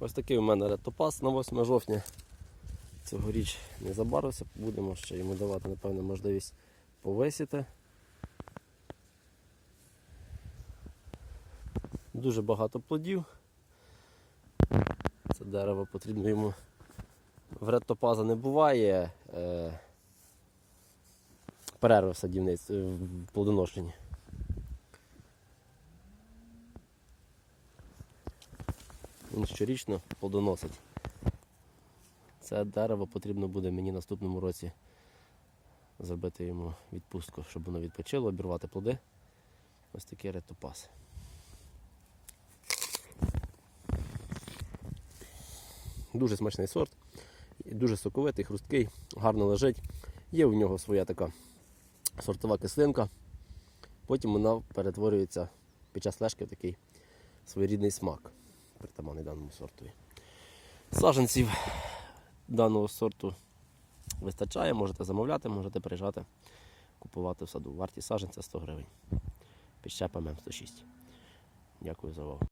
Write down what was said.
Ось такий у мене ретопас на 8 жовтня. Цьогоріч не забарився, будемо ще йому давати, напевно, можливість повисіти. Дуже багато плодів. Це дерево потрібно йому. В редтопаза не буває е, перерви в садівництві, в плодоношенні. Він щорічно плодоносить. Це дерево потрібно буде мені наступному році зробити йому відпустку, щоб воно відпочило, обірвати плоди. Ось такий ретопас. Дуже смачний сорт, дуже соковитий, хрусткий, гарно лежить. Є у нього своя така сортова кислинка. Потім вона перетворюється під час лежки в такий своєрідний смак, притаманний даному сорту. Саженців даного сорту вистачає, можете замовляти, можете приїжджати, купувати в саду. Вартість саженця 100 гривень. Підщепа ММ106. Дякую за увагу.